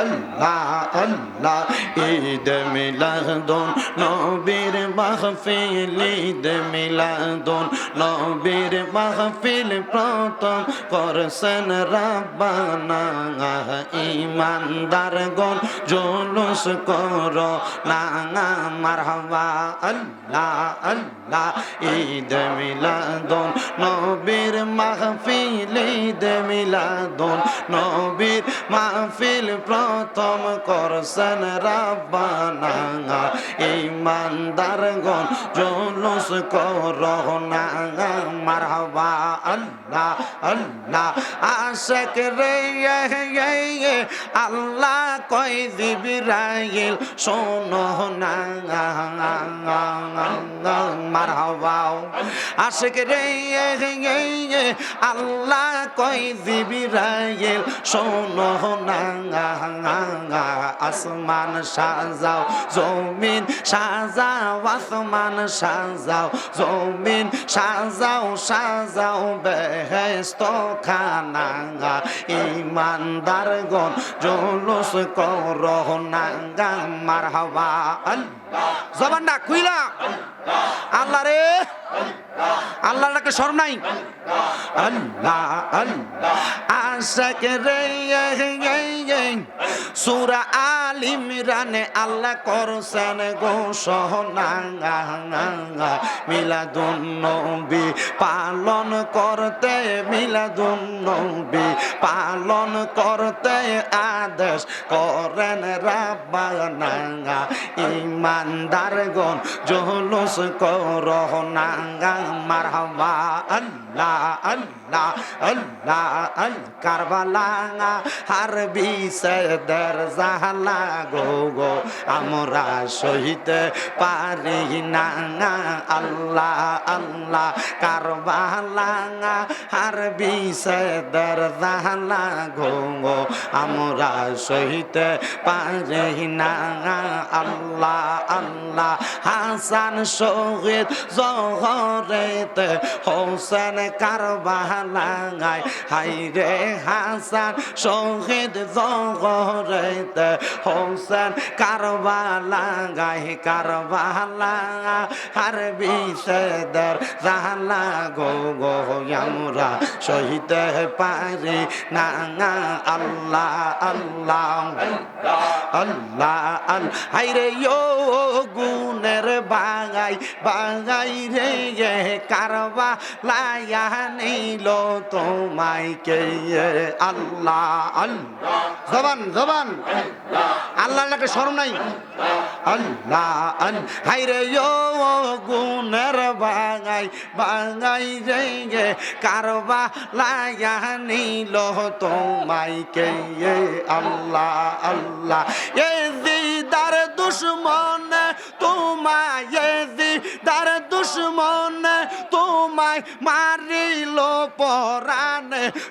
আল্লাহ আল্লাহ, ঈদ মিলাদুন, নবীর মাহফিল, ঈদ মিলাদুন, নবীর মাহফিল প্রথম করছেন রাব্বানা ইমানদার গণ জুলুস করো না, মারহাবা, আল্লাহ আল্লাহ, ঈদ মিলাদুন, নবীর মাহফিল, ঈদ মিলাদুন, নবীর মাহফিল প্রথম করছেন রাব্বানা। ইমানদার গণ জুলুস করো না মারহাবা আল্লাহ আল্লাহ। আশেক রে আল্লাহ কই দিবিরাইল শোনো না। মারহাবা আশেক রে আল্লাহ কই দিবিরাইল শোনো না। আসমান সাজাও, জমিন সাজাও, আসমান সাজাও, জমিন সাজাও সাজাও বেহেস্ত খানা ইমানদার গন জলুস কর নাঙ্গা মার হওয়া জবানটা কুইলা আল্লাহ রে। আল্লাহ নাই। আল্লাহ সুরা আল আল্লাহ করছেন মিলাদুন নবী পালন করতে, মিলাদুন নবী পালন করতে আদেশ করেন রাব্বানা। ইমানদার গণ জলুস করো না। মারহাবা, আল্লাহ আল্লাহ আল্লাহ, আল কারবালা হারবি সেদের জাহালা গো গো, আমরা সহিতে পারি না। আল্লাহ আল্লাহ কারবালা হারবি সেদের জাহালা গো গো, আমরা সহিতে পারি না। আল্লাহ আল্লাহ হাসান শহীদ জহরেতে হোসেন কারবালাঙায় হাই রে হাসান শহীদ জহরেতে হোসেন কারবালাঙায় কারবালা আর বিষেদের জালা গো গো, আমরা সহিতে পারি না আল্লাহ আল্লাহ আল্লাহ আল হাই রে গুনের বাঙাই বাঙাই রে এ কারবা লায়া নিল তোমায় কে আল্লাহ আল্লাহ। জবান জবান। আল্লাহ লাগে স্মরণ নাই। আল্লাহ, আল হাই রে ইয়ো গুনের বাঙাই বাঙাই রে এ কারবা লায়া নিল তোমায় কে আল্লাহ আল্লাহ। এ দিদার দুশ্মন তোমায় দিদার দুশ্মন তোমায় মারিল পরাণ।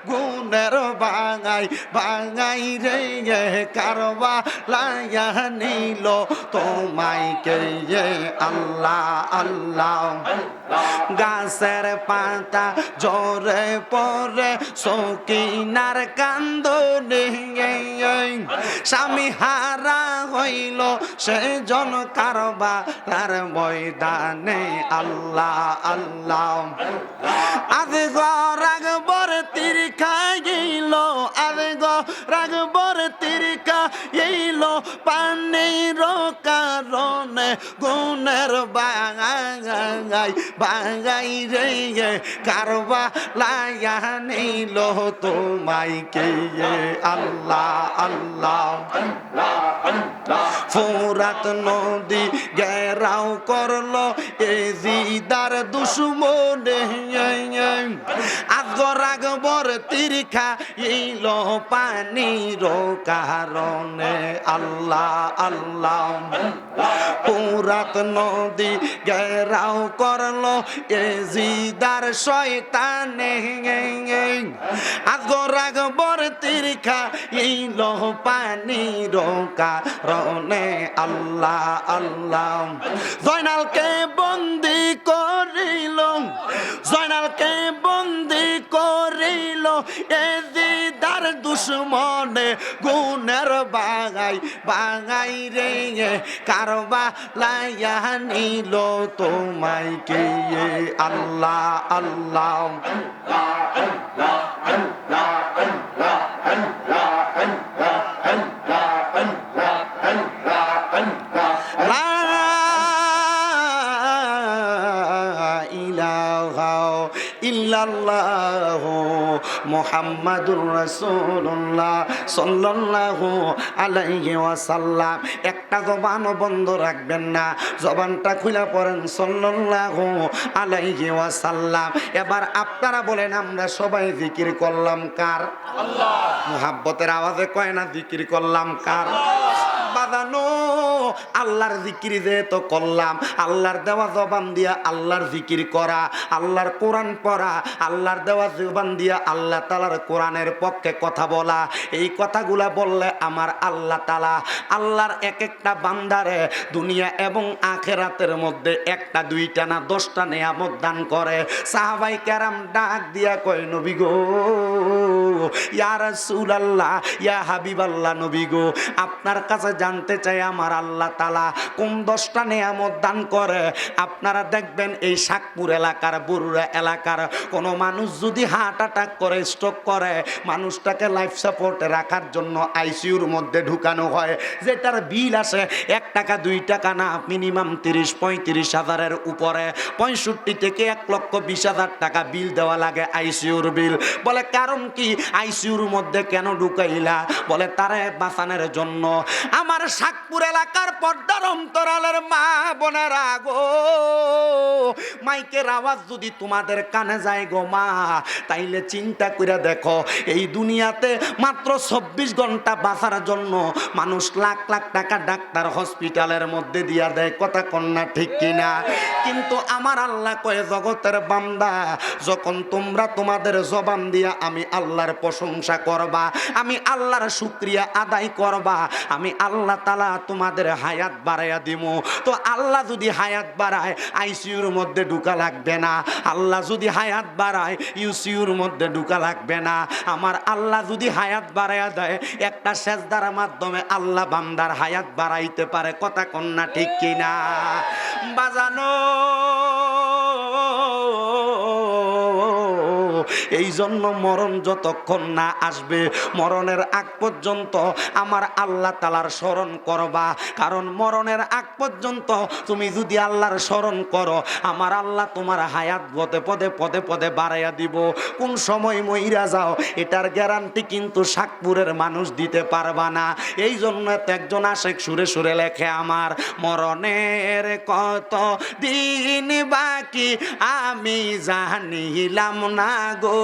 গুণের বাঙাই বাঙাই রে কারবা লায়া নিল। তোমায় কে আল্লাহ আল্লাহ। গাছের পাতা জোরে পরে সকিনার কান্দ স্বামী হারা হইল সে জন কারবার ময়দানে। আল্লাহ আল্লাহ। আজ রাগবর তীর খাইল আজ রাগবর তীর খাইল পানির কারণে গুণের বাঙাই বাঙাই রে কারবা লায়া নিল তোমায় কে আল্লাহ আল্লাহ, ফোরাত নদী গেরাও করল এ জিদার দুশ্মনে। আগর আগবর তীরখা ইল পানির কারণে আল্লাহ আল্লাহ পুরাত নদী গেরাও করল, এ জিদার শয়তানে। আগরাগ বর তিরখা ইল পানি রোকা রনে আল্লাহ আল্লাহ জয়নালকে বন্দি করিল, জয়নালকে বন্দি করিল, এ দুশ্মনে গুণের বাগাই বাগাই রে কারবা লাইয়া নিল তোমায় কে? আল্লাহ আল্লাহ। ইল্লাল্লাহু। মুহাম্মাদুর রাসূলুল্লাহ সাল্লাল্লাহু আলাইহি ওয়াসাল্লাম। একটা জবানও বন্ধ রাখবেন না। জবানটা খুলে পড়েন সাল্লাল্লাহু আলাইহি ওয়াসাল্লাম। এবার আপনারা বলেন আমরা সবাই জিকির করলাম কার? মুহাব্বতের আওয়াজে কয় না জিকির করলাম কার? বাদানো আল্লাহর জিকির যে তো করলাম, আল্লাহর দেওয়া জবান দিয়া আল্লাহর জিকির করা, আল্লাহর কোরআন পড়া, আল্লাহর দেওয়া জবান দিয়া আল্লাহ তালার কোরআনের পক্ষে কথা বলা, এই কথাগুলা বললে আমার আল্লাহ তালা আল্লাহর এক একটা বান্দারে দুনিয়া এবং আখেরাতের মধ্যে একটা, দুইটা না দশটা নেয়ামত দান করে। সাহাবাই ক্যারাম ডাক দিয়া কয়, নবী গো, ইয়া রাসূলুল্লাহ, ইয়া হাবিবাল্লাহ নবী গো, আপনার কাছে জানতে চাই আমার আল্লাহ তালা কোন দশটা নেয়ামত দান করে? আপনারা দেখবেন এই শাকপুর এলাকার, বরুড়া এলাকার কোনো মানুষ যদি হার্ট অ্যাটাক করে স্ট্রোক করে, মানুষটাকে লাইফ সাপোর্টে রাখার জন্য আইসিইউর মধ্যে ঢুকানো হয়, যেটার বিল আসে এক টাকা, দুই টাকা না মিনিমাম তিরিশ, পঁয়ত্রিশ হাজারের উপরে। পঁয়ষট্টি থেকে এক লক্ষ বিশ হাজার টাকা বিল দেওয়া লাগে আইসিইউর বিল বলে, কারণ কি? আইসিইউর মধ্যে কেন ঢুকাইলা? বলে, তারে বাঁচানোর জন্য। আমার শাকপুর এলাকার পর্দার অন্তরালের মা বোনেরা গো, মাইকের আওয়াজ যদি তোমাদের কানে যায় গো মা, তাইলে চিন্তা করে দেখো, এই দুনিয়াতে মাত্র চব্বিশ ঘণ্টা বাঁচার জন্য মানুষ লাখ লাখ টাকা ডাক্তার হসপিটালের মধ্যে দিয়া দেয়, কথা কন্যা ঠিক কিনা? কিন্তু আমার আল্লাহ কয়ে, জগতের বান্দা, যখন তোমরা তোমাদের জবান দিয়া আমি আল্লাহর প্রশংসা করবা, আমি আল্লাহর শুক্রিয়া আদায় করবা, আমি আল্লাহ তালা তোমাদের হায়াত বাড়াইয়া দিমো। তো আল্লাহ যদি হায়াত বাড়ায় আইসিউর মধ্যে ঢুকা লাগবে না। আল্লাহ যদি হায়াত বাড়ায় ইউসিউর মধ্যে ঢুকা লাগবে না। আমার আল্লাহ যদি হায়াত বাড়াইয়া দেয়, একটা সেজদার মাধ্যমে আল্লাহ বান্দার হায়াত বাড়াইতে পারে। কথা কন্যা ঠিক কিনা? বাজানো। এই জন্য মরণ যতক্ষণ না আসবে, মরণের আগ পর্যন্ত আমার আল্লাহ তালার স্মরণ করবা। কারণ মরণের আগ পর্যন্ত তুমি যদি আল্লাহর স্মরণ করো, আমার আল্লাহ তোমার হায়াত পদে পদে পদে পদে বাড়াইয়া দিব। কোন সময় মইরা যাও, এটার গ্যারান্টি কিন্তু শাকপুরের মানুষ দিতে পারবা না। এই জন্য একজন আশেক সুরে সুরে লেখে আমার, মরণের কত দিন বাকি আমি জানিলাম না গো।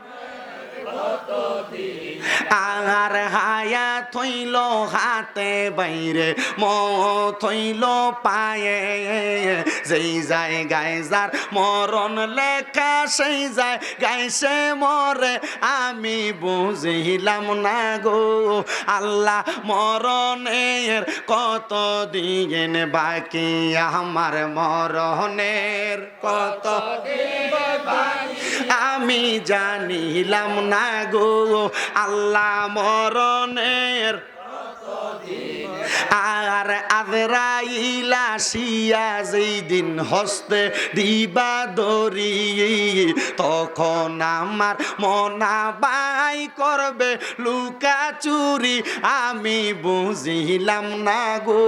আর হায়া থইল হাতে বাইরে ম থইল পায়ে। যেই যায় গায় যার মরণ লেখা, সেই যায় গাইছে মরে। আমি বুঝিলাম না গো, আল্লাহ মরণের কত দিন বাকি, আমার মরণের কত আমি জানিলাম না গো আল্লাহ মরণের আর আজরাইলা শিয়া যেই দিন হস্তে দিবা দরি, তখন আমার মনা বাই করবে লুকা চুরি। আমি বুঝিলাম না গো,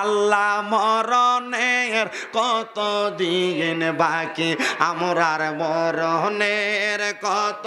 আল্লাহ মরণের কত দিন বাকি, আমরার মরণের কত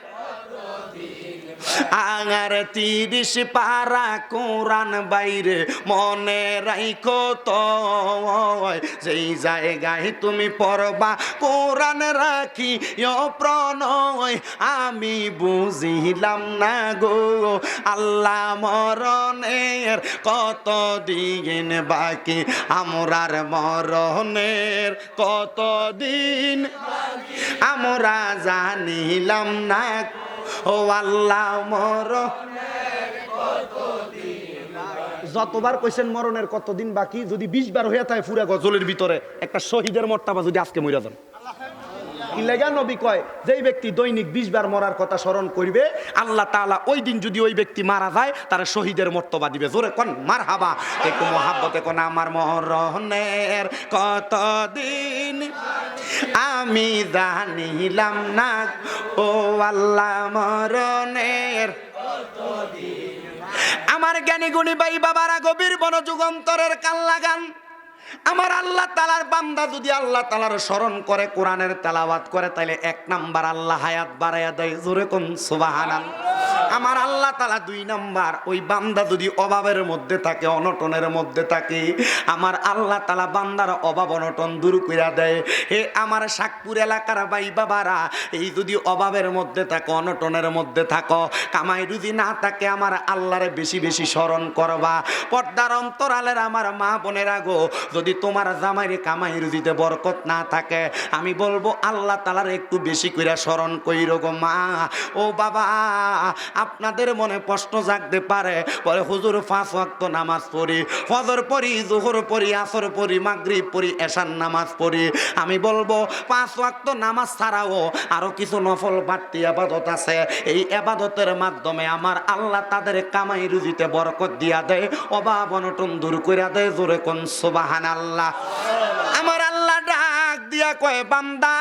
আঙার তিরিশ পারা কোরআন বাইরে মনে রাইখো তো। যেই জায়গায় তুমি পড়বা, কোরআন রাখি প্রণয়। আমি বুঝিলাম না গো, আল্লাহ মরণের কত দিন বাকি? আমরার মরণের কত দিন আমরা জানিলাম না ও আল্লাহ, মর। যতবার কইছেন মরণের কতদিন বাকি, যদি বিশ বার হয়ে থাকে ফুরা গজলের ভিতরে, একটা শহীদের মর্তাবা যদি আজকে মরিয়া যান। ইলেগা নবী কয়, যেই ব্যক্তি দৈনিক বিশ বার মরার কথা স্মরণ করবে, আল্লাহ তালা ওই দিন যদি ওই ব্যক্তি মারা যায়, তারা শহীদের মর্তবা দিবে। জোরে কোন মার হাবা একটু মহাব্বতে কোন আমার মরণের কতদিন আমি জানিলাম না, ও আল্লাহ মরণের আমার জ্ঞানী গুণী ভাই বাবারা গভীর বনযুগন্তরের কাল্লা গান আমার আল্লাহ তালার বান্দা যদি আল্লাহ তালার স্মরণ করে, কোরআনের তেলাবাদ করে তাহলে এক নাম্বার আল্লাহ হায়াত বাড়াইয়া দেয়। জোরে কোন সুবাহান আমার আল্লাহ তালা দুই নাম্বার। ওই বান্দা যদি অভাবের মধ্যে থাকে, অনটনের মধ্যে থাকে, আমার আল্লাহ তালা বান্দার অভাব, অনটন দূর কইরা দেয়। হে আমার শাকপুর এলাকার বাই বাবারা, এই যদি অভাবের মধ্যে থাকো, অনটনের মধ্যে থাকো, কামাই যদি না থাকে, আমার আল্লাহরে বেশি বেশি স্মরণ করবা। পর্দার অন্তরালের আমার মা বোনেরা গো, যদি তোমার জামাইরে কামাই রুজিতে বরকত না থাকে, আমি বলব আল্লাহ তালার একটু বেশি করে স্মরণ কইর গো মা। ও বাবা আপনাদের মনে প্রশ্ন জাগতে পারে, বলে, হুজুর, পাঁচ ওয়াক্ত নামাজ পড়ি, ফজর পড়ি, জোহর পড়ি, আসর পড়ি, মাগরিব পড়ি এশান নামাজ পড়ি। আমি বলব, পাঁচ ওয়াক্ত নামাজ ছাড়াও আরও কিছু নফল বাড়তি আবাদত আছে। এই আবাদতের মাধ্যমে আমার আল্লাহ তাদের কামাই রুজিতে বরকত দিয়া দেয়, অভাব অনটন দূর কইরা দেয়, জোরে কোন সুবাহান আল্লাহ আমার আল্লাহ ডাক দিয়া কয়, বান্দা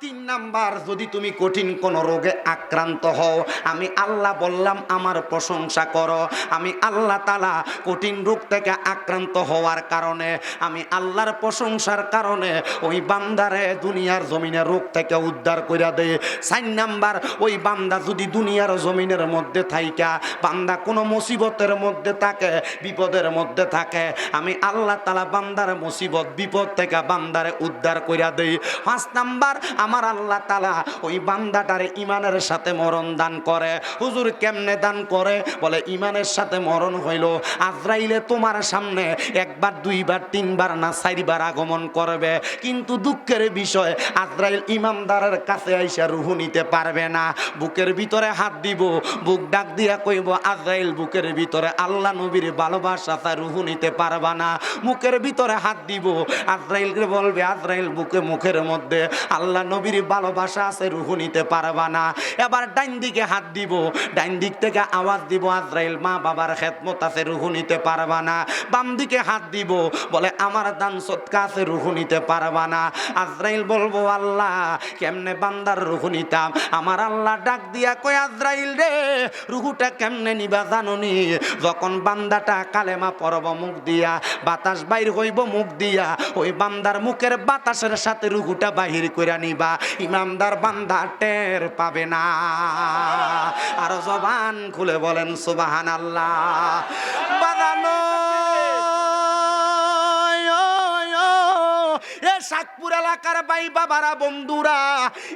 তিন নাম্বার, যদি তুমি কঠিন কোন রোগে আক্রান্ত হও, আমি আল্লাহ বললাম, আমার প্রশংসা করো। আমি আল্লাহ তালা কঠিন রোগ থেকে আক্রান্ত হওয়ার কারণে, আমি আল্লাহর প্রশংসার কারণে ওই বান্দারে দুনিয়ার জমিনে রোগ থেকে উদ্ধার কইরা দেয় চার নাম্বার, ওই বান্দা যদি দুনিয়ার জমিনের মধ্যে থাইকা, বান্দা কোনো মুসিবতের মধ্যে থাকে, বিপদের মধ্যে থাকে, আমি আল্লাহ তালা বান্দার মুসিবত, বিপদ থেকে বান্দারে উদ্ধার কইরা দেই। পাঁচ নাম্বার আমার আল্লাহ তালা ওই বান্দাটার ইমানের সাথে মরণ দান করে। হুজুর কেমনে দান করে? বলে ইমানের সাথে মরণ হইল। আজরাইলে তোমার সামনে একবার, দুইবার, তিনবার না চারিবার আগমন করবে। কিন্তু দুঃখের বিষয়, আজরাইল ইমানদারের কাছে আইসা রুহু নিতে পারবে না। বুকের ভিতরে হাত দিব, বুক ডাক দিয়া কইব, আজরাইল, বুকের ভিতরে আল্লাহ নবীর ভালোবাসা তা রুহু নিতে পারবা না। মুখের ভিতরে হাত দিব। আজরাইলকে বলবে, আজরাইল, বুকে মুখের মধ্যে আল্লাহ নবীর ভালোবাসা আছে, রুহু নিতে পারবা না। এবার ডাইন দিকে হাত দিব, ডাইন দিক থেকে আওয়াজ দিব, আজরাইল মা বাবার খেদমত আছে, রুহু নিতে পারবা না। বাম দিকে হাত দিব, বলে আমার দান সৎকা আছে, রুহু নিতে পারবা না। আজরাইল বলব, আল্লাহ, কেমনে বান্দার রুহু নিতাম? আমার আল্লাহ ডাক দিয়া কয়, আজরাইল রে, রুহুটা কেমনে নিবা জাননি যখন বান্দাটা কালেমা পরব মুখ দিয়া, বাতাস বাইর হইব মুখ দিয়া, ওই বান্দার মুখের বাতাসের সাথে রুহুটা বাহির কইরা নিবা ইমামদার বান্দা টের পাবে না। আর জবান খুলে বলেন সুবাহান আল্লাহ বাদানো শাকপুর এলাকার ভাই বাবারা, বন্ধুরা,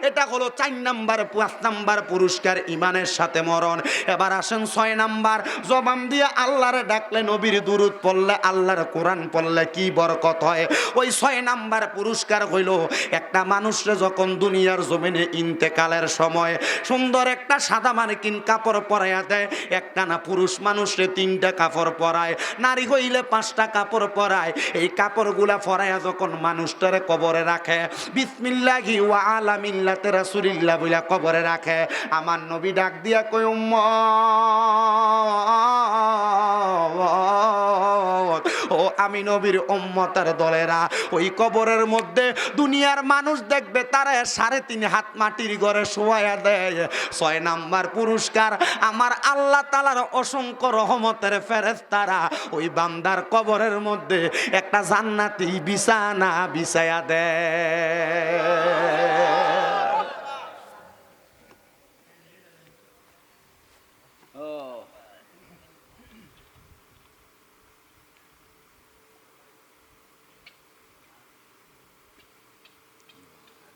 এটা হলো চার নাম্বার, পাঁচ নাম্বার পুরস্কার ইমানের সাথে মরণ। এবার আসেন ছয় নাম্বার, জবান দিয়ে আল্লাহর ডাকলে নবীর দুরুদ পড়লে, আল্লাহর কোরআন পড়লে কি বরকত হয়? ওই ছয় নাম্বার পুরস্কার হইল, একটা মানুষরে যখন দুনিয়ার জমিনে ইন্তেকালের সময় সুন্দর একটা সাদা মানিকিন কাপড় পরাইয়া দেয় একটা না পুরুষ মানুষরে তিনটা কাপড় পরায়, নারী হইলে পাঁচটা কাপড় পরায়। এই কাপড়গুলা পরাইয়া যখন মানুষটারে কবরে রাখে। বিসমিল্লাহি ওয়া আলা মিল্লাতে রাসূলিল্লাহ বইলা কবরে রাখে। আমার নবী ডাক দিয়া কই উম্মত! আমি নবীর উম্মতের দলেরা। ওই কবরের মধ্যে দুনিয়ার মানুষ দেখবে, তারা সাড়ে তিন হাত মাটির ঘরে শোয়া দেয়। ছয় নাম্বার পুরস্কার, আমার আল্লাহ তালার অসংখ্য রহমতের ফেরেস্তারা ওই বান্দার কবরের মধ্যে একটা জান্নাতি বিছানা বিছায়া দেয়।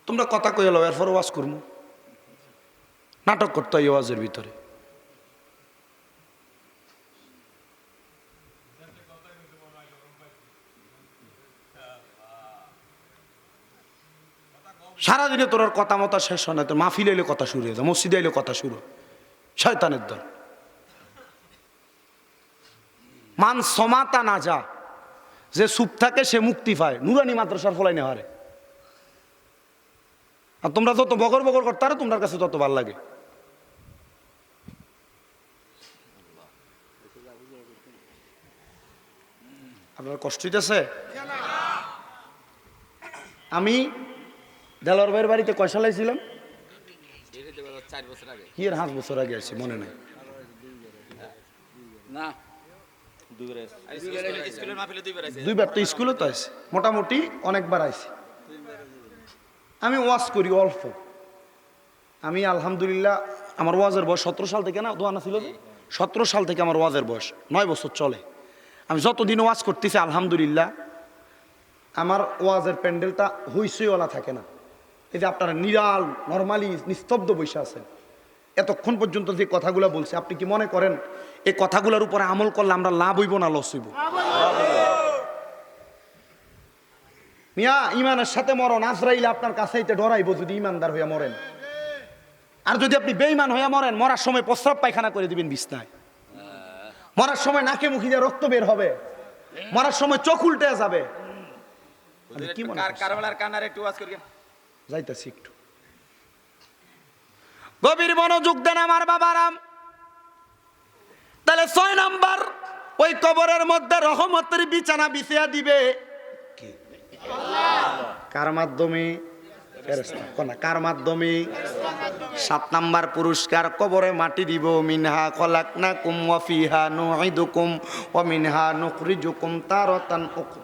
তোমরা কথা কয়ে এলো এরপর ওয়াজ করব নাটক করতে হয় ওয়াজের ভিতরে। সারাদিনে তোর কথা মতো শেষ হয় না তো মাহফিল এলে কথা শুরু হয়ে যায়, মসজিদে এলে কথা শুরু। শয়তানের দল। মান সমাতা না যা, যে সুপ থাকে সে মুক্তি পায়। নুরানি মাদ্রাসার ফলাই নেওয়ারে আর তোমরা যত বগর বগর করতে পারো তোমার কাছে তত ভালো লাগে। আপনার কষ্ট হইতেছে? আমি দেলোয়ার ভাইয়ের বাড়িতে কয় সালে ছিলাম চার বছর আগে কি এর হাঁস বছর আগে আছি মনে নাই। না। দুইবার তো স্কুলে তো আছে মোটামুটি অনেকবার আইছি। আমি ওয়াজ করি অল্প। আমি আলহামদুলিল্লাহ, আমার ওয়াজের বয়স সতেরো সাল থেকে না দোয়ানা ছিল সতেরো সাল থেকে আমার ওয়াজের বয়স, নয় বছর চলে। আমি যতদিন ওয়াজ করতেছি, আলহামদুলিল্লাহ, আমার ওয়াজের প্যান্ডেলটা হইসইওয়ালা থাকে না। এই যে আপনারা নিরাল, নর্মালি, নিস্তব্ধ বসে আছেন। এতক্ষণ পর্যন্ত যে কথাগুলো বলছে, আপনি কি মনে করেন, এই কথাগুলোর উপরে আমল করলে আমরা লাভ হইব না, লস হইব? মিয়া ইমানের সাথে মরণ আজরাইলে আপনার কাছে এতে ডরাইব যদি ইমানদার হইয়া মরেন। আর যদি আপনি বেইমান হইয়া মরেন মরার সময় প্রস্রাব পায়খানা করে দিবেন বিছনায়। মরার সময় নাকে মুখি দিয়ে রক্ত বের হবে। মরার সময় চোখ উল্টে যাবে। যাইতেছি একটু। গভীর মনোযোগ দেন আমার বাবারাম। তাহলে ছয় নাম্বার ওই কবরের মধ্যে রহমতের বিছানা বিছিয়া দিবে? কার মাধ্যমে? কার মাধ্যমে? সাত নাম্বার পুরস্কার, কবরে মাটি দিব, মিনহা কলাক না কুম ওয়াফিহা নুইদুকুম ও মিনহা নুখরিজুকুম তারতান উখ-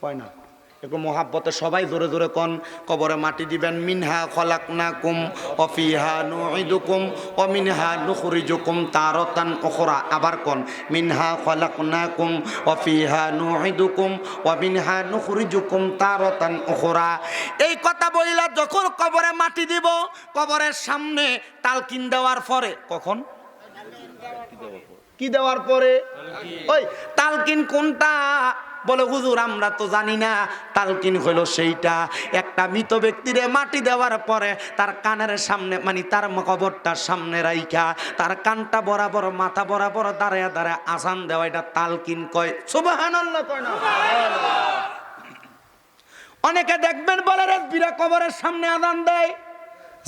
কয় না একটু মহাব্বতে সবাই জোরে জোরে কন, কবরে মাটি দিবেন, মিনহা খলাকনা কুম অফিহা নুইদুকুম ও মিনহা নুখরিজুকুম তারতান উখরা। আবার কন, মিনহা খলাকনা কুম অফিহা নুইদুকুম ও মিনহা নুখরিজুকুম তারতান উখরা। এই কথা বইলা যখন কবরে মাটি দিব, কবরের সামনে তালকিন দেওয়ার পরে, কখন? কি দেওয়ার পরে? ওই তালকিন কোনটা? বলে, হুজুর, আমরা তো জানি না। তালকিন হইল সেইটা। একটা মৃত ব্যক্তিরে মাটি দেওয়ার পরে তার কানের সামনে মানে তার কবরটার সামনে রাইখা, তার কানটা বরাবর, মাথা বরাবর দাঁড়ায় দাঁড়ায় আসান দেওয়া, এটা তালকিন কয়। সুবহানাল্লাহ কয় না। অনেকে দেখবেন বলে রেসবিরা কবরের সামনে আজান দেয়।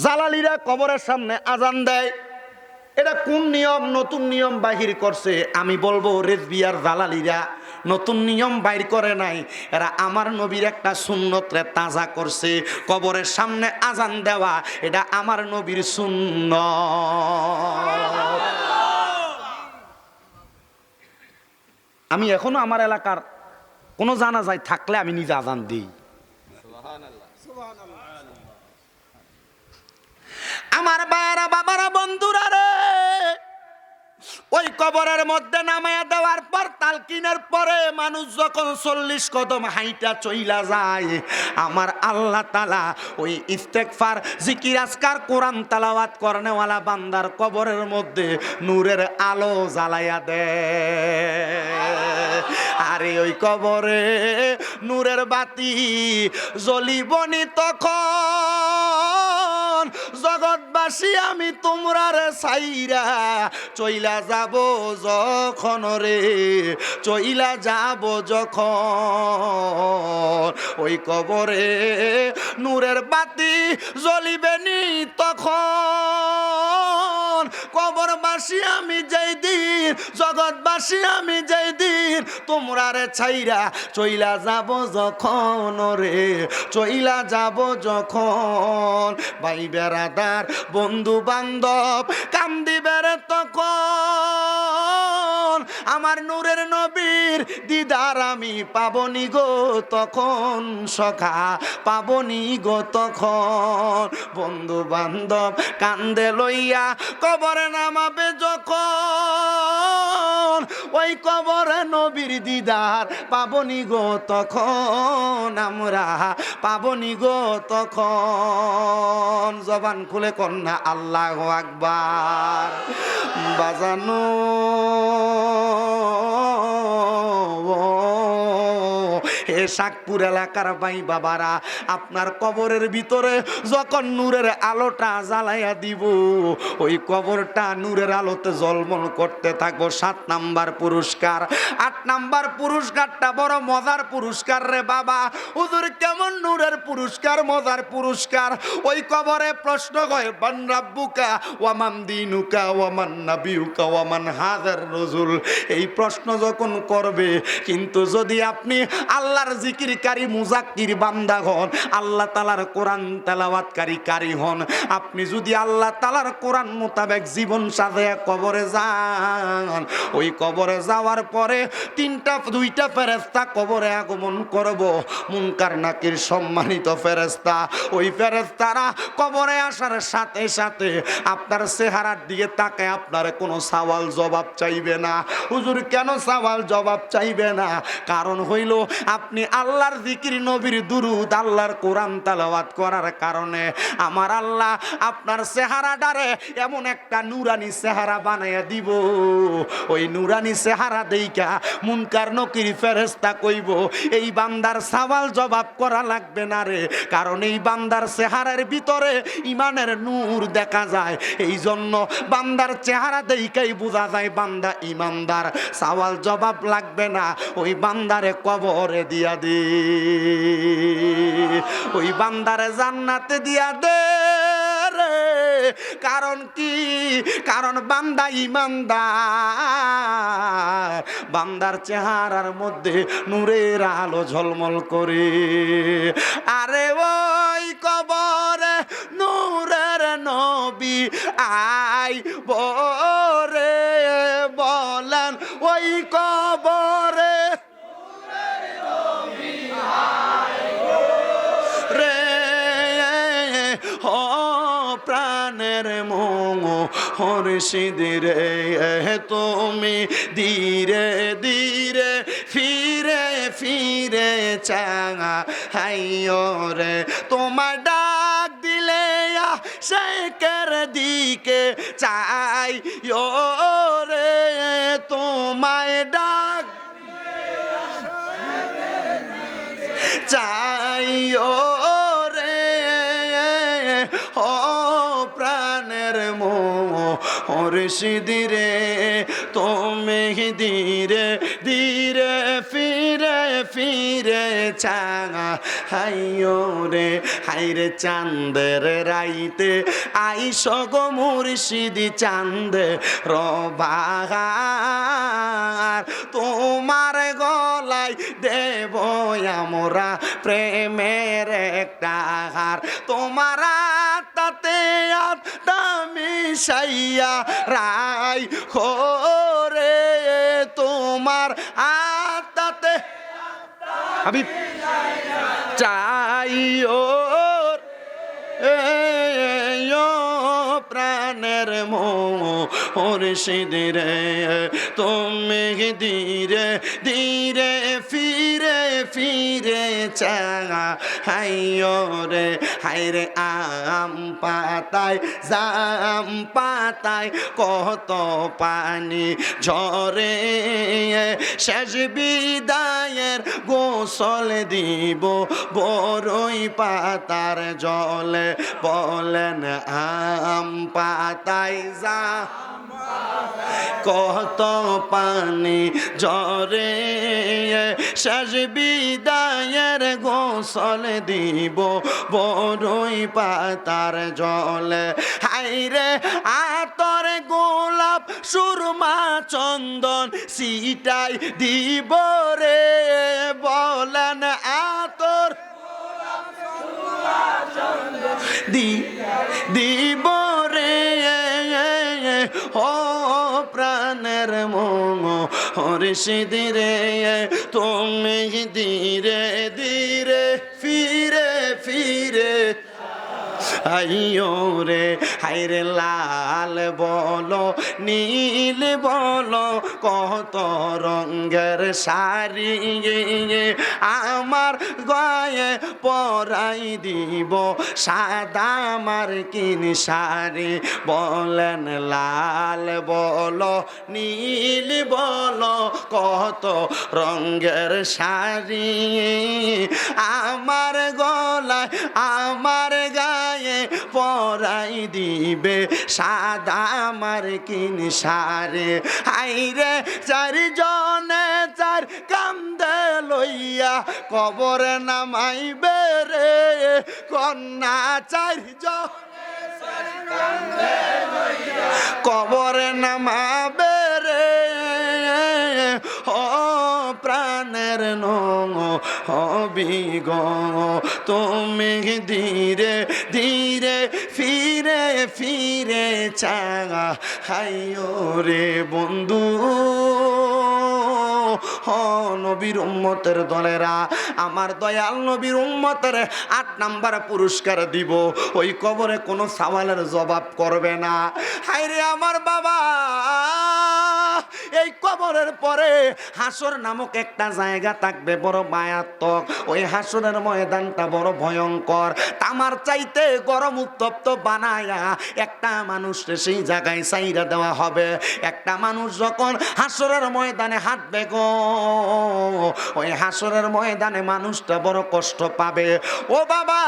জালালিরা কবরের সামনে আজান দেয়। এটা কোন নিয়ম? নতুন নিয়ম বাহির করছে। আমি বলব রেজবিয়ার জালালিরা নতুন নিয়ম বাইর করে নাই। এরা আমার নবীর একটা সুন্নতরে তাজা করছে। কবরের সামনে আজান দেওয়া, এটা আমার নবীর শূন্য আমি এখনও আমার এলাকার কোনো জানা যায় থাকলে আমি নিজে আজান দিই। আমার বায়ারা বাবারা, বন্ধুরা রে! ওই কবরের মধ্যে নামায়া দেওয়ার পর তালকিনের পরে মানুষ যখন চল্লিশ কদম হাইটা চইলা যায়, আমার আল্লাহ তালা ওই ইস্তেকফার জিকির, আজকার, কোরআন তালাওয়াত করনেওয়ালা বান্দার কবরের মধ্যে নূরের আলো জ্বালাইয়া দে। আরে ওই কবরে নূরের বাতি জ্বলিবনি তখন, জগৎবাসী আমি তোমরার সাইরা চইলা যাব যখন রে চইলা যাব যখন। ওই কবরে নূরের বাতি জ্বলিবে নি তখন। কবরবাসী আমি যেই দিন, জগৎবাসী আমি যেই দিন, তোমরা রে ছাইরা চইলা যাব যখন রে, চইলা যাব যখন। ভাই বেড়াদার, বন্ধু বান্ধব, কান্দিবের তখন। আমার নূরের নবীর দিদার আমি পাবনি গো তখন, সখা পাবনি গো তখন। বন্ধু বান্ধব কান্দে লইয়া কবরে নামাবে যখন ওই কবরে নবীর দিদার পাবনি গো, তখন আমরা পাবনি গো, তখন জবান খুলে কন্যা, আল্লাহ আকবার। বাজানো হে শাকপুর এলাকার ভাই বাবারা, আপনার কবরের ভিতরে যখন নূরের আলোটা জ্বালাইয়া দিব, ওই কবরটা নূরের আলোতে জলমল করতে থাকব। সাত নাম্বার পুরস্কার। আট নাম্বার পুরস্কারটা বড় মজার পুরস্কার রে বাবা। হুজুর, কেমন নূরের পুরস্কার, মজার পুরস্কার? ওই কবরে প্রশ্ন হয় বান রাব্বুকা ওয়ামান দিনুকা ওয়ামান নাবিউকা ওয়ামান হাজার রজুল? এই প্রশ্ন যখন করবে, কিন্তু যদি আপনি আল্লাহর জিকিরকারী মুজাক্কির বান্দা আল্লাহ তালার কোরআন তেলাওয়াতকারী কারি হন। আপনি যদি আল্লাহ তালার কোরআন মোতাবেক জীবন সাজায় কবরে যান, ওই কবরে যাওয়ার পরে তিনটা, দুইটা ফেরেস্তা কবরে আগমন করব। মুনকার নাকির সম্মানিত ফেরেস্তা ওই ফেরেস্তারা কবরে আসার সাথে সাথে আপনার চেহারার দিকে তাকে আপনার কোনো সওয়াল জবাব চাইবে না। হুজুর, কেন সওয়াল জবাব চাইবে না? কারণ হইল আপনি আল্লাহর জিকির, নবীর দুরুদ, আল্লাহর কোরআন তালাওয়াত করার কারণে আমার আল্লাহ আপনার চেহারাটারে এমন একটা নুরানি চেহারা বানাইয়া দিব। ওই নুরানি চেহারা দেইকা মুনকার নকির ফেরেস্তা কইব, এই বান্দার সওয়াল জবাব করা লাগবে না রে, কারণ এই বান্দার চেহারার ভিতরে ইমানের নূর দেখা যায়। এই জন্য বান্দার চেহারা দেইকাই বোঝা যায় বান্দা ইমানদার সাওয়াল জবাব লাগবে না। ওই বান্দারে কবরে দিয়া দে। ওই বান্দারে জান্নাতে দিয়া দে কারণ কি? কারণ বান্দা ইমানদার। বান্দার চেহারার মধ্যে নূরের আলো ঝলমল করে। আরে ওই কবরে নূরের নবী আই বরে হর্ষিদিরে তুমি ধীরে ধীরে ফিরে ফিরে চাঙা হাইও রে। তোমার ডাক দিলে শেখের দিকে চাই ও রে। তোমায় ডাক চাইও রে মোর সিদিরে তুমি ধীরে ধীরে ফিরে ফিরে চাঙা হাইও রে, হাইরে চান্দের রাইতে আইস গো মুর্শিদি চান্দে রবাহার। তোমার গলায় দেব আমরা প্রেমের একটা হার। তোমার তাতে দামি সাইয়া রাই হরে তোমার আত্মাতে। হাবিব প্রাণের মোর সিদিরে তুমি ধীরে ধীরে ফিরে ফিরে চা হাই রে হাই রে আম পাতায় জাম পাতায় কত পানি ঝরে, শেষ বিদায়ের গোসল দিব বড়ই পাতার জলে বলেন, আম পাতায় যা কত পানি জরে শেষ বিদায়ের গোসল দিব বড়ই পাতার জলে। হাইরে আতর গোলাপ, সুরমা চন্দন সিটাই দিব রে, বলেন আতর দি দিব হরিষিদিরে তুমি ধীরে ধীরে ফিরে ফিরে আইও রে হাইরে লাল বলো, নীল বলো, কত রঙের শাড়ি আমার গায়ে পরাই দিব, সাদা আমার কিন শাড়ি। বলেন লাল বলো, নীল বলো, কত রঙের শাড়ি? আমার গলায়, আমার গায়ে পরাই দিবে সাদা আমার কিন শাড়ি হাইরে চারিজনে চার কান্দে লইয়া কবরে নামাইবে রে। কন্যা চারিজন কবরে নামাবে রে। ও প্রাণের নং হবিগ তুমি ধীরে ধীরে ফিরে ফিরে চাঙা হাইও রে বন্ধু। নবীর উম্মতের দলেরা, আমার দয়াল নবীর উম্মতের আট নাম্বার পুরস্কার দিব। ওই কবরে কোনো সওয়ালের জবাব করবে না। হাইরে আমার বাবা! এই কবরের পরে হাসর নামক একটা জায়গা থাকবে, বড় মায়াত্মক ওই হাসরের ময়দানটা বড় ভয়ঙ্কর। তামার চাইতে গরম উত্তপ্ত বানায়া একটা মানুষকে সেই জায়গায় চাইরা দেওয়া হবে। একটা মানুষ যখন হাসরের ময়দানে হাঁটবে গো, ওই হাসরের ময়দানে মানুষটা বড় কষ্ট পাবে। ও বাবা,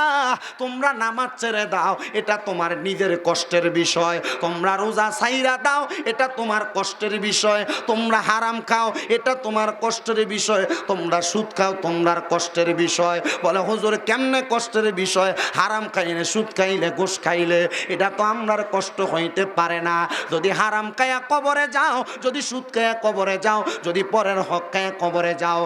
তোমরা নামাজ ছেড়ে দাও, এটা তোমার নিজের কষ্টের বিষয়। তোমরা রোজা সাইরা দাও, এটা তোমার কষ্টের বিষয়। তোমরা হারাম খাও, এটা তোমার কষ্টের বিষয়। তোমরা সুদ খাও তোমরা কষ্টের বিষয়। বলে, হুজুর, কেমনে কষ্টের বিষয়? হারাম খাইলে সুদ খাইলে ঘুষ খাইলে, এটা তো আমরার কষ্ট হইতে পারে না। যদি হারাম খায়া কবরে যাও, যদি সুদ খায়া কবরে যাও, যদি পরের হক খায়া কবরে যাও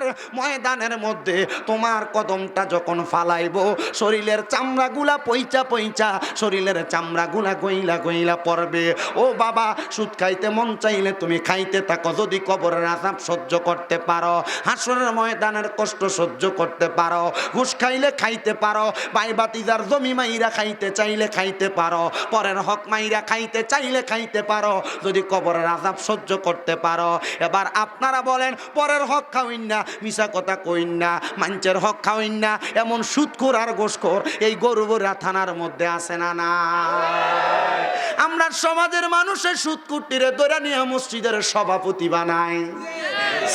তামার ময়দানের মধ্যে তোমার কদমটা যখন ফালাইব, শরীরের চামড়াগুলা পইচা পইচা, শরীরের চামড়াগুলা গইলা গইলা পড়বে। ও বাবা, সুদ খাইতে মন চাইলে তুমি খাইতে থাকো, যদি কবরের আজাব সহ্য করতে পারো, হাসরের ময়দানের কষ্ট সহ্য করতে পারো, ঘুষ খাইলে খাইতে পারো বাই বাতিজার জমি মাইরা খাইতে চাইলে খাইতে পারো, পরের হক মাইরা খাইতে চাইলে খাইতে পারো, যদি কবরের আজাব সহ্য করতে পারো। এবার আপনারা বলেন, পরের হক খাওইন না মিশা কথা কইন না, মাঞ্চের হক খাওইন না, এমন সুৎখোর আর গোসখোর এই গরুবরা থানার মধ্যে আসে না না আমরা সমাজের মানুষের সুৎকুটিরে দৈরা নিয়ে মসজিদের সভাপতি বানাই,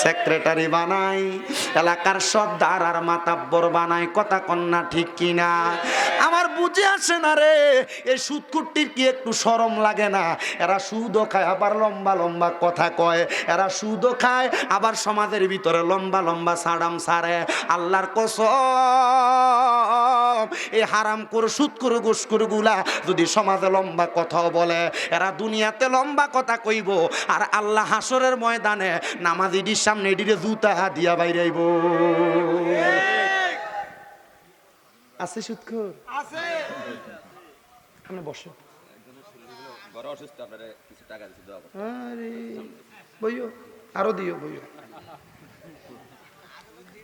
সেক্রেটারি বানাই, এলাকার সর্দার আর মাতাব্বর বানায় কথা কন্যা ঠিক কিনা? আমার বুঝে আসে না রে। এই সুদকুটির কি একটু সরম লাগে না? এরা সুদও খায়, আবার লম্বা লম্বা কথা কয়। এরা সুদও খায়, আবার সমাজের ভিতরে লম্বা লম্বা সাড়াম সারে। আল্লাহর কসম, এই হারাম করে সুদ করে ঘুষ করে গুলা যদি সমাজে লম্বা কথাও বলে, এরা দুনিয়াতে লম্বা কথা কইব, আর আল্লাহ হাসরের ময়দানে নামাজিটির সামনে এটিরে জুতা দিয়া বাইরাইব। আছে সুদখোর আপনি বসে। আরে বইও আরও দিও বইও।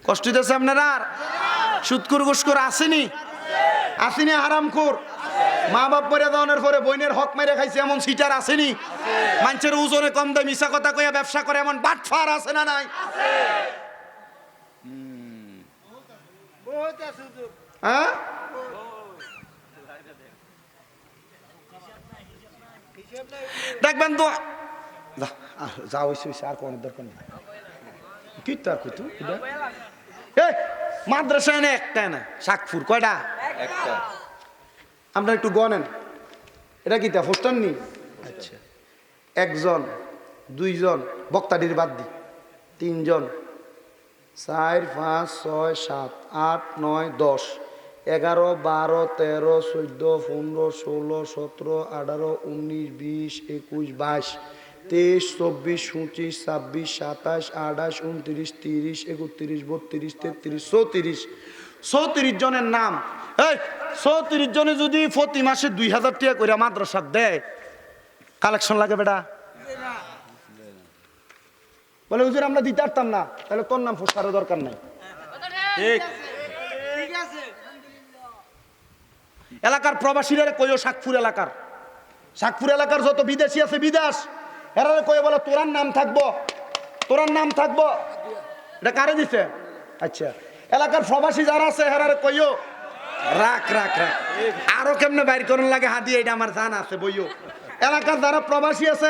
কষ্ট দিতেছে আপনারা আর? সুদকুর গুসকুর আসেনি? আসেনি হারামখোর? মা বাপ পরে দেওয়ানোর পরে বইনের হক মেরে খাইছে এমন সিটার আসেনি? মানুষের ওজনে কম দেয় মিশা কথা কইয়া ব্যবসা করে এমন বাটফার আছে না নাই? হ্যাঁ? দেখবেন তো যা, আর হইছে আর কোনো দরকার নেই। কি তার কইতু এটা এই মাদ্রাসা এনে একটা না শাকফুর কয়টা? একটা। আমরা একটু গনেন। এটা কি তা পোস্টার নি? আচ্ছা। একজন দুইজন বক্তাটির বাদ দি। তিনজন। চার পাঁচ ছয় সাত আট নয় দশ। এগারো, বারো, তেরো, চোদ্দ, পনেরো, ষোলো, সতেরো, আঠারো, উনিশ, বিশ, একুশ, বাইশ, তেইশ, চব্বিশ, পঁচিশ, ছাব্বিশ, সাতাশ, আঠাশ, উনত্রিশ, তিরিশ, একত্রিশ, বত্রিশ, তেত্রিশ, চৌত্রিশ। চৌত্রিশ জনের নাম। এই, চৌত্রিশ জনে যদি প্রতি মাসে দুই হাজার টাকা করে মাদ্রাসা দেয়, কালেকশন লাগে বেটা? বলে, হুজুর, আমরা দিতে পারতাম না। তাহলে তোর নাম ফোসারও দরকার নাই। ঠিক। এলাকার প্রবাসীরা কইও শাকপুর এলাকার। শাকপুর এলাকার যত বিদেশি আছে, বিদেশ, এরা কয়ে বলে, তোরার নাম থাকব, তোরার নাম থাকব। এটা কারে দিছে? আচ্ছা এলাকার প্রবাসী যারা আছে হেরারে কইও, রাখ রাখ রাখ, আরও কেমনে বাইর করেন লাগে হাদি এটা আমার জান আছে, বইও। এলাকার যারা প্রবাসী আছে